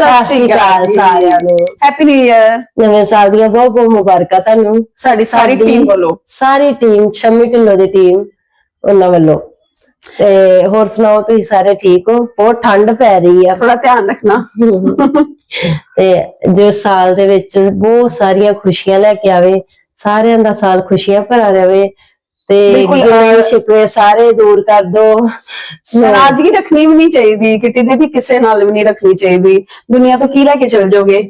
ਸਤਿ ਸ਼੍ਰੀ ਅਕਾਲ ਸਾਰਿਆਂ ਨੂੰ। ਹੈਪੀ ਨਿਊ ਇਅਰ ਨਵੇਂ ਸਾਲ ਦੀਆਂ ਬਹੁਤ ਬਹੁਤ ਮੁਬਾਰਕਾਂ ਤੁਹਾਨੂੰ। ਸਾਡੀ ਸਾਰੀ ਸਾਡੀ- ਟੀਮ ਵੱਲੋਂ। ਸਾਰੀ ਟੀਮ ਸ਼ਮੀ ਢਿੱਲੋਂ ਦੀ ਟੀਮ ਉਹਨਾਂ ਵੱਲੋਂ। ਤੇ ਹੋਰ ਸੁਣਾਓ ਤੁਸੀਂ ਸਾਰੇ ਠੀਕ ਹੋ? ਬਹੁਤ ਠੰਡ ਪੈ ਰਹੀ ਆ। ਥੋੜਾ ਧਿਆਨ ਰੱਖਣਾ। ਤੇ ਜੋ ਸਾਲ ਦੇ ਵਿੱਚ ਬਹੁਤ ਸਾਰੀਆਂ ਖੁਸ਼ੀਆਂ ਲੈ ਕੇ ਆਵੇ ਸਾਰਿਆਂ ਦਾ ਸਾਲ ਖੁਸ਼ੀਆਂ ਭਰਾ ਰਹੇ ਤੇ ਸ਼ਿਕਵੇ ਸਾਰੇ ਦੂਰ ਕਰ ਦੋ। ਨਾਰਾਜ਼ਗੀ ਰੱਖਣੀ ਵੀ ਨਹੀਂ ਚਾਹੀਦੀ ਕਿਤੇ ਦੀਦੀ ਕਿਸੇ ਨਾਲ ਵੀ ਨਹੀਂ ਰੱਖਣੀ ਚਾਹੀਦੀ। ਦੁਨੀਆ ਤੋਂ ਕੀ ਲੈ ਕੇ ਚਲ ਜਾਓਗੇ?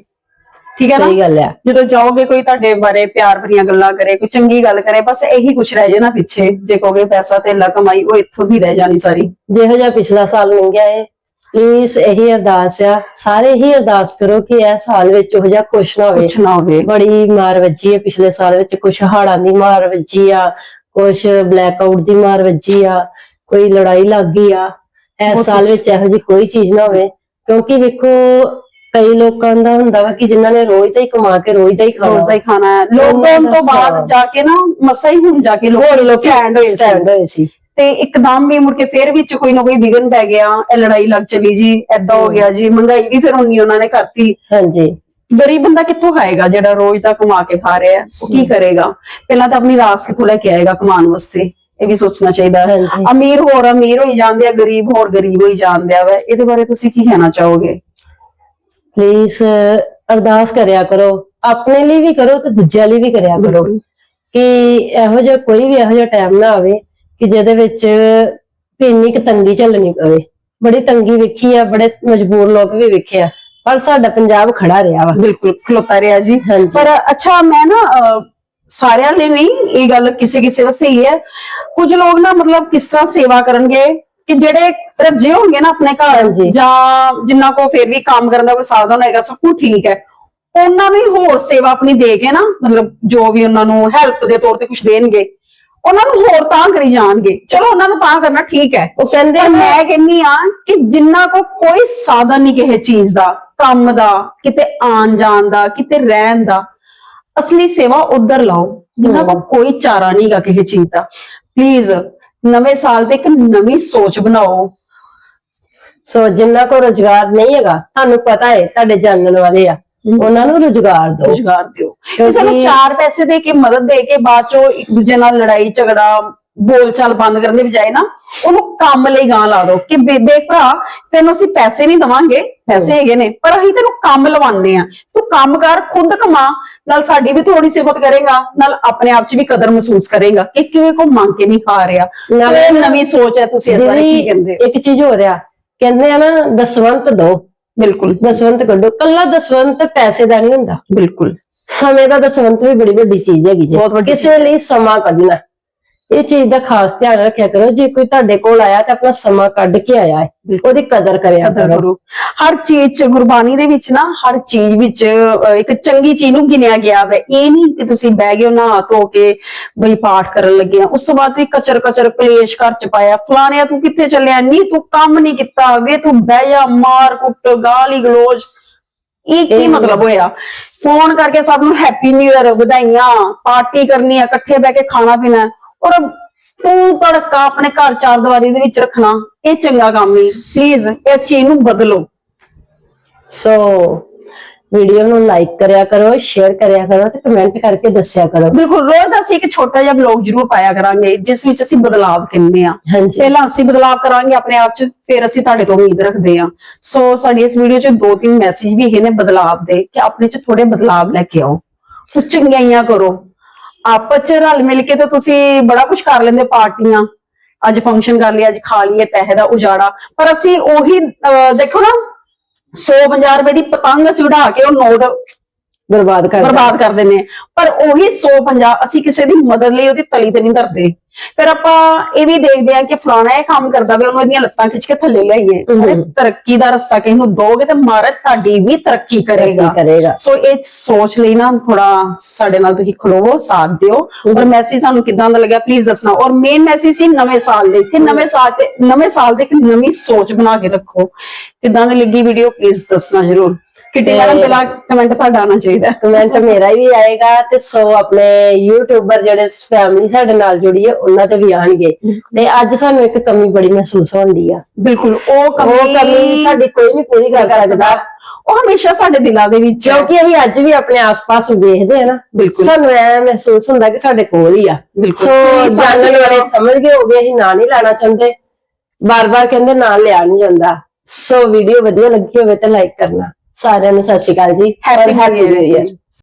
ਠੀਕ ਹੈ ਨਾ? ਸਹੀ ਗੱਲ ਆ ਜਦੋਂ ਜਾਓਗੇ ਕੋਈ ਤੁਹਾਡੇ ਬਾਰੇ ਪਿਆਰ ਭਰੀਆਂ ਗੱਲਾਂ ਕਰੇ ਕੋਈ ਚੰਗੀ ਗੱਲ ਕਰੇ ਬਸ ਇਹੀ ਕੁਛ ਰਹਿ ਜੇ ਨਾ ਪਿੱਛੇ। ਜੇ ਕਹੋਗੇ ਪੈਸਾ ਤੇ ਕਮਾਈ ਉਹ ਇੱਥੋਂ ਦੀ ਰਹਿ ਜਾਣੀ ਸਾਰੀ। ਜਿਹੋ ਜਿਹਾ ਪਿਛਲਾ ਸਾਲ ਲੰਘਿਆ ਹੈ ਪਲੀਜ਼ ਇਹੀ ਅਰਦਾਸ ਆ। ਸਾਰੇ ਹੀ ਅਰਦਾਸ ਕਰੋ ਕਿ ਇਹ ਸਾਲ ਵਿੱਚ ਉਹ ਜਿਹਾ ਕੁਛ ਨਾ ਹੋਵੇ। ਕੁਛ ਨਾ ਹੋਵੇ। ਬੜੀ ਮਾਰ ਵੱਜੀ ਹੈ ਪਿਛਲੇ ਸਾਲ ਵਿੱਚ ਕੁਛ ਹਾੜਾਂ ਦੀ ਮਾਰ ਵੱਜੀ ਆ ਕੁਛ ਬਲੈਕ ਆਊਟ ਦੀ ਮਾਰ ਵੱਜੀ ਆ ਕੋਈ ਲੜਾਈ ਲੱਗ ਗਈ ਆ ਇਸ ਸਾਲ। ਵਿੱਚ ਇਹੋ ਜਿਹੀ ਕੋਈ ਚੀਜ਼ ਨਾ ਹੋਵੇ ਕਿਉਂਕਿ ਵੇਖੋ ਕਈ ਲੋਕਾਂ ਦਾ ਹੁੰਦਾ ਵਾ ਕਿ ਜਿਨ੍ਹਾਂ ਨੇ ਰੋਜ਼ ਦਾ ਹੀ ਕਮਾ ਕੇ ਰੋਜ਼ ਦਾ ਹੀ ਖਾਣਾ ਰੋਜ਼ ਦਾ ਹੀ ਖਾਣਾ ਹੈ। ਲੋਕਡਾਊਨ ਤੋਂ। ਬਾਅਦ ਜਾ ਕੇ ਨਾ ਮਸਾ ਹੀ ਹੁਣ ਜਾ ਕੇ ਲੋਕ ਸਟੈਂਡ ਹੋਏ ਸੀ। stand ਹੋਏ ਸੀ। ਤੇ ਇੱਕਦਮ ਹੀ ਮੁੜ ਕੇ ਫੇਰ ਵਿੱਚ ਕੋਈ ਨਾ ਕੋਈ ਵਿਗਨ ਪੈ ਗਿਆ ਇਹ ਲੜਾਈ ਲੱਗ ਚਲੀ ਜੀ ਐਦਾਂ ਹੋ। ਗਿਆ ਜੀ ਮਹਿੰਗਾਈ ਵੀ ਫਿਰ ਉਨੀ ਉਹਨਾਂ ਨੇ ਕਰਤੀ। ਹਾਂਜੀ। ਗਰੀਬ ਬੰਦਾ ਕਿੱਥੋਂ ਖਾਏਗਾ ਜਿਹੜਾ ਰੋਜ਼ ਦਾ ਕਮਾ ਕੇ ਖਾ ਰਿਹਾ ਹੈ? ਉਹ ਕੀ ਕਰੇਗਾ? ਪਹਿਲਾਂ ਤਾਂ ਆਪਣੀ ਰਾਸ ਕਿੱਥੋਂ ਲੈ ਕੇ ਆਏਗਾ ਕਮਾਉਣ ਵਾਸਤੇ? ਇਹ ਵੀ ਸੋਚਣਾ ਚਾਹੀਦਾ ਹੈ। ਹਾਂਜੀ। ਅਮੀਰ ਹੋਰ ਅਮੀਰ ਹੋਈ ਜਾਂਦੇ ਆ ਗਰੀਬ ਹੋਰ ਗਰੀਬ ਹੋਈ ਜਾਂਦੇ ਆ। ਵਾ ਇਹਦੇ ਬਾਰੇ ਤੁਸੀਂ ਕੀ ਕਹਿਣਾ ਚਾਹੋਗੇ? ਪਲੀਜ਼ ਅਰਦਾਸ ਕਰਿਆ ਕਰੋ। ਆਪਣੇ ਲਈ ਵੀ ਕਰੋ ਤੇ ਦੂਜਿਆਂ ਲਈ ਵੀ ਕਰਿਆ ਕਰੋ। ਕਿ ਇਹੋ ਜਿਹਾ ਕੋਈ ਵੀ ਇਹੋ ਜਿਹਾ ਟਾਈਮ ਨਾ ਆਵੇ ਕਿ ਜਿਹਦੇ ਵਿੱਚ ਵੀ ਇੰਨੀ ਕੁ ਤੰਗੀ ਝੱਲਣੀ ਪਵੇ। ਬੜੀ ਤੰਗੀ ਵੇਖੀ ਆ ਬੜੇ ਮਜਬੂਰ ਲੋਕ ਵੀ ਵੇਖੇ ਆ। ਪਰ ਸਾਡਾ ਪੰਜਾਬ ਖੜਾ ਰਿਹਾ ਵਾ। ਬਿਲਕੁਲ ਖਲੋਤਾ ਰਿਹਾ ਜੀ। ਪਰ ਅੱਛਾ ਮੈਂ ਨਾ ਸਾਰਿਆਂ ਲਈ ਨਹੀਂ ਇਹ ਗੱਲ ਕਿਸੇ ਕਿਸੇ ਵਾਸਤੇ ਹੀ ਹੈ। ਕੁਝ ਲੋਕ ਨਾ ਮਤਲਬ ਕਿਸ ਤਰ੍ਹਾਂ ਸੇਵਾ ਕਰਨਗੇ ਕਿ ਜਿਹੜੇ ਰੱਜੇ ਹੋਣਗੇ ਨਾ ਆਪਣੇ ਘਰ। ਜਾਂ ਜਿੰਨਾ ਕੋ ਫਿਰ ਵੀ ਕੰਮ ਕਰਨ ਦਾ ਕੋਈ ਸਾਧਨ ਹੈਗਾ ਸਭ ਕੁਝ ਠੀਕ ਹੈ। ਉਹਨਾਂ ਨੂੰ ਹੋਰ ਸੇਵਾ ਆਪਣੀ ਦੇ ਕੇ ਨਾ ਮਤਲਬ ਜੋ ਵੀ ਉਹਨਾਂ ਨੂੰ ਹੈਲਪ ਦੇ ਤੌਰ ਤੇ ਕੁਝ ਦੇਣਗੇ ਉਹਨਾਂ ਨੂੰ ਹੋਰ ਤਾਂ ਕਰੀ ਜਾਣਗੇ। ਚਲੋ ਉਹਨਾਂ ਨੂੰ ਤਾਂ ਕਰਨਾ ਠੀਕ ਹੈ। ਉਹ ਕਹਿੰਦੇ ਮੈਂ ਕਹਿੰਨੀ ਆ ਕਿ ਜਿੰਨਾ ਕੋ ਕੋਈ ਸਾਧਨ ਨਹੀਂ ਕਿਸੇ ਚੀਜ਼ ਦਾ। ਕੰਮ ਦਾ ਕਿਤੇ ਆਣ ਜਾਣ ਦਾ ਕਿਤੇ ਰਹਿਣ ਦਾ ਅਸਲੀ ਸੇਵਾ ਉਧਰ ਲਾਓ ਜਿੰਨਾ ਕੋ ਕੋਈ ਚਾਰਾ ਨਹੀਂਗਾ ਕਿਸੇ ਚੀਜ਼ ਦਾ। ਪਲੀਜ਼ ਨਵੇਂ ਸਾਲ ਤੇ ਇੱਕ ਨਵੀਂ ਸੋਚ ਬਣਾਓ। ਸੋ ਜਿੰਨਾ ਕੋ ਰੋਜ਼ਗਾਰ ਨਹੀਂ ਹੈਗਾ ਤੁਹਾਨੂੰ ਪਤਾ ਹੈ ਤੁਹਾਡੇ ਜਾਣਨ ਵਾਲੇ ਆ ਉਹਨਾਂ ਨੂੰ ਰੋਜ਼ਗਾਰ ਦਿਓ। ਰੁਜ਼ਗਾਰ ਦਿਓ। ਕਿਸੇ ਨੂੰ ਕਿਉਂਕਿ- ਚਾਰ ਪੈਸੇ ਦੇ ਕੇ ਮਦਦ ਦੇ ਕੇ ਬਾਅਦ ਚੋਂ ਇੱਕ ਦੂਜੇ ਨਾਲ ਲੜਾਈ ਝਗੜਾ ਬੋਲਚਾਲ ਬੰਦ ਕਰਨ ਦੇ ਬਜਾਏ ਨਾ ਉਹਨੂੰ ਕੰਮ ਲਈ ਗਾਂ ਲਾ ਦਿਓ ਕਿ ਬੇ- ਦੇਖ ਭਰਾ ਤੈਨੂੰ ਅਸੀਂ ਪੈਸੇ ਨਹੀਂ ਦਵਾਂਗੇ ਪੈਸੇ ਹੈਗੇ ਨੇ ਪਰ ਅਸੀਂ ਤੈਨੂੰ ਕੰਮ ਲਵਾਉਂਦੇ ਆ ਤੂੰ ਕੰਮ ਕਰ ਖੁਦ ਕਮਾ ਨਾਲ ਸਾਡੀ ਵੀ ਥੋੜੀ ਸਿਫਤ ਕਰੇਗਾ ਨਾਲ ਆਪਣੇ ਆਪ 'ਚ ਵੀ ਕਦਰ ਮਹਿਸੂਸ ਕਰੇਗਾ ਕਿ ਕਿਵੇਂ ਕੋ ਮੰਗ ਕੇ ਨਹੀਂ ਖਾ ਰਿਹਾ। ਨਵੇਂ- ਇਹ ਨਵੀਂ ਸੋਚ ਹੈ ਤੁਸੀਂ ਇਸ ਬਾਰੇ ਕੀ ਕਹਿੰਦੇ? ਇੱਕ ਚੀਜ਼ ਹੋ ਰਿਹਾ ਕਹਿੰਦੇ ਆ ਨਾ ਦਸਵੰਤ ਦੋ। ਬਿਲਕੁਲ। ਦਸਵੰਤ ਕੱਢੋ। ਕੱਲਾ ਦਸਵੰਤ ਪੈਸੇ ਦਾ ਨਹੀਂ ਹੁੰਦਾ। ਬਿਲਕੁਲ। ਸਮੇਂ ਦਾ ਦਸਵੰਤ ਵੀ ਬੜੀ ਵੱਡੀ ਚੀਜ਼ ਹੈਗੀ ਜੀ। ਬਹੁਤ ਵੱਡੀ ਕਿਸੇ ਲਈ ਸਮਾਂ ਕੱਢਣਾ। ਇਹ ਚੀਜ਼ ਦਾ ਖਾਸ ਧਿਆਨ ਰੱਖਿਆ ਕਰੋ। ਜੇ ਕੋਈ ਤੁਹਾਡੇ ਕੋਲ ਆਇਆ ਤਾਂ ਆਪਣਾ ਸਮਾਂ ਕੱਢ ਕੇ ਆਇਆ ਹੈ। ਉਹਦੀ ਕਦਰ ਕਰਿਆ ਕਰੋ। ਹਰ ਚੀਜ਼ ਚ ਗੁਰਬਾਣੀ ਦੇ ਵਿੱਚ ਨਾ ਹਰ ਚੀਜ਼ ਵਿੱਚ ਇੱਕ ਚੰਗੀ ਚੀਜ਼ ਨੂੰ ਗਿਣਿਆ ਗਿਆ ਹੈ ਇਹ ਨਹੀਂ ਕਿ ਤੁਸੀਂ ਬਹਿ ਗਏ ਨਾ ਧੋ ਕੇ ਬਈ ਪਾਠ ਕਰਨ ਲੱਗੇ ਆ। ਉਸ ਤੋਂ ਬਾਅਦ ਵੀ ਕਚਰ ਕਚਰ ਕਲੇਸ਼ ਘਰ ਚ ਪਾਇਆ। ਫਲਾਣਿਆ ਤੂੰ ਕਿੱਥੇ ਚੱਲਿਆ? ਨਹੀਂ ਤੂੰ ਕੰਮ ਨਹੀਂ ਕੀਤਾ ਵੇ। ਤੂੰ ਬਹਿ ਜਾ ਮਾਰ ਕੁੱਟ ਗਾਲੀ ਗਲੋਚ। ਇਹ ਕੀ ਮਤਲਬ ਹੋਇਆ? ਫੋਨ ਕਰਕੇ ਸਭ ਨੂੰ ਹੈਪੀ ਨਿਊ ਇਅਰ ਵਧਾਈਆਂ। ਪਾਰਟੀ ਕਰਨੀ ਆ ਇਕੱਠੇ ਬਹਿ ਕੇ ਖਾਣਾ ਪੀਣਾ। ਔਰ ਤੂੰ ਤੜਕਾ ਆਪਣੇ ਘਰ ਚਾਰ ਦੀਵਾਰੀ ਦੇ ਵਿੱਚ ਰੱਖਣਾ ਇਹ ਚੰਗਾ ਕੰਮ ਨਹੀਂ ਪਲੀਜ਼ ਇਸ ਚੀਜ਼ ਨੂੰ ਬਦਲੋ। ਸੋ ਵੀਡੀਓ ਨੂੰ ਲਾਈਕ ਕਰਿਆ ਕਰੋ ਸ਼ੇਅਰ ਕਰਿਆ ਕਰੋ ਤੇ ਕਮੈਂਟ ਕਰਕੇ ਦੱਸਿਆ ਕਰੋ। ਬਿਲਕੁਲ ਰੋਜ਼ ਅਸੀਂ ਇੱਕ ਛੋਟਾ ਜਿਹਾ ਬਲੌਗ ਜ਼ਰੂਰ ਪਾਇਆ ਕਰਾਂਗੇ ਜਿਸ ਵਿੱਚ ਅਸੀਂ ਬਦਲਾਵ ਕਹਿੰਦੇ ਆ ਹਾਂਜੀ। ਪਹਿਲਾਂ ਅਸੀਂ ਬਦਲਾਵ ਕਰਾਂਗੇ ਆਪਣੇ ਆਪ 'ਚ ਫਿਰ ਅਸੀਂ ਤੁਹਾਡੇ ਤੋਂ ਉਮੀਦ ਰੱਖਦੇ ਹਾਂ। ਸੋ ਸਾਡੀ ਇਸ ਵੀਡੀਓ 'ਚ ਦੋ ਤਿੰਨ ਮੈਸੇਜ ਵੀ ਹੈਗੇ ਨੇ ਬਦਲਾਵ ਦੇ ਕਿ ਆਪਣੇ 'ਚ ਥੋੜੇ ਬਦਲਾਵ ਲੈ ਕੇ ਆਓ। ਕੁਝ ਚੰਗਿਆਈਆਂ ਕਰੋ। ਆਪਸ 'ਚ ਰਲ ਮਿਲ ਕੇ ਤਾਂ ਤੁਸੀਂ ਬੜਾ ਕੁਝ ਕਰ ਲੈਂਦੇ ਪਾਰਟੀਆਂ। ਅੱਜ ਫੰਕਸ਼ਨ ਕਰ ਲਿਆ ਅੱਜ ਖਾ ਲਈਏ ਪੈਸੇ ਦਾ ਉਜਾੜਾ। ਪਰ ਅਸੀਂ ਉਹੀ ਅਹ, ਦੇਖੋ ਨਾ 150 ਰੁਪਏ ਦੀ ਪਤੰਗ ਅਸੀਂ ਉਡਾ ਕੇ ਉਹ ਨੋਟ ਬਰਬਾਦ ਕਰ ਬਰਬਾਦ ਕਰ ਦਿੰਦੇ। ਪਰ ਉਹੀ 150 ਅਸੀਂ ਕਿਸੇ ਦੀ ਮਦਦ ਲਈ ਉਹਦੀ ਤਲੀ ਤੇ ਨਹੀਂ ਧਰਦੇ। ਫਿਰ ਆਪਾਂ ਇਹ ਵੀ ਦੇਖਦੇ ਹਾਂ ਕਿ ਫਲਾਣਾ ਇਹ ਕੰਮ ਕਰਦਾ ਵੇ ਉਹਨੂੰ ਇਹਦੀਆਂ ਲੱਤਾਂ ਖਿੱਚ ਕੇ ਥੱਲੇ ਲਿਆਈਏ। ਅਰੇ ਤਰੱਕੀ ਦਾ ਰਸਤਾ ਕਿਸੇ ਨੂੰ ਦੋਗੇ ਤੇ ਮਹਾਰਾਜ ਤੁਹਾਡੀ ਵੀ ਤਰੱਕੀ ਕਰੇਗਾ। ਕਰੇਗਾ। ਸੋ ਇਹ ਸੋਚ ਲਈ ਨਾ ਥੋੜਾ ਸਾਡੇ ਨਾਲ ਤੁਸੀਂ ਖਲੋਵੋ ਸਾਥ ਦਿਓ। ਔਰ ਮੈਸੇਜ ਤੁਹਾਨੂੰ ਕਿਦਾਂ ਦਾ ਲੱਗਿਆ ਪਲੀਜ਼ ਦੱਸਣਾ। ਔਰ ਮੇਨ ਮੈਸੇਜ ਸੀ ਨਵੇਂ ਸਾਲ ਦੇ। ਕਿ ਨਵੇਂ ਸਾਲ ਤੇ ਨਵੇਂ ਸਾਲ ਦੇ ਇੱਕ ਨਵੀਂ ਸੋਚ ਬਣਾ ਕੇ ਰੱਖੋ। ਕਿਦਾਂ ਦੀ ਲੱਗੀ ਵੀਡੀਓ ਪਲੀਜ਼ ਦੱਸਣਾ ਜ਼ਰੂਰ। ਕਿਤੇ ਮੈਡਮ ਪਹਿਲਾਂ ਕਮੈਂਟ ਤੁਹਾਡਾ ਆਉਣਾ ਚਾਹੀਦਾ। ਹੈ। ਕਮੈਂਟ ਮੇਰਾ ਵੀ ਆਏਗਾ ਤੇ ਸੋ ਆਪਣੇ ਯੂਟਿਊਬਰ ਜਿਹੜੇ ਫੈਮਿਲੀ ਸਾਡੇ ਨਾਲ ਜੁੜੀ ਹੈ ਉਹਨਾਂ ਤੇ ਵੀ ਆਣਗੇ। ਤੇ ਅੱਜ ਸਾਨੂੰ ਇੱਕ ਕਮੀ ਬੜੀ ਮਹਿਸੂਸ ਹੁੰਦੀ ਆ। ਬਿਲਕੁਲ ਉਹ ਉਹ ਕਮੀ ਸਾਡੀ ਕੋਈ ਨਹੀਂ ਪੂਰੀ ਕਰ ਸਕਦਾ। ਉਹ ਹਮੇਸ਼ਾ ਸਾਡੇ ਦਿਲਾਂ ਦੇ ਵਿੱਚ ਹੈ ਕਿਉਂਕਿ ਅਸੀਂ ਅੱਜ ਵੀ ਆਪਣੇ ਆਸ-ਪਾਸ ਵੇਖਦੇ ਆ ਨਾ। ਬਿਲਕੁਲ। ਸਾਨੂੰ ਐ ਮਹਿਸੂਸ ਹੁੰਦਾ ਕਿ ਸਾਡੇ ਕੋਲ ਹੀ ਆ। ਸੋ ਜਾਣਨ ਵਾਲੇ ਸਮਝ ਗਏ ਹੋਗੇ ਅਸੀਂ ਨਾਂ ਨਹੀਂ ਲੈਣਾ ਚਾਹੁੰਦੇ। ਬਾਰ-ਬਾਰ ਕਹਿੰਦੇ ਨਾਂ ਲਿਆ ਨਹੀਂ ਜਾਂਦਾ। ਸੋ ਵੀਡੀਓ ਵਧੀਆ ਲੱਗੀ ਹੋਵੇ ਤਾਂ ਲਾਈਕ ਕਰਨਾ। ਸਾਰਿਆਂ ਨੂੰ ਸਤਿ ਸ਼੍ਰੀ ਅਕਾਲ ਜੀ ਹੈਪੀ ਨਿਊ. ਇਅਰ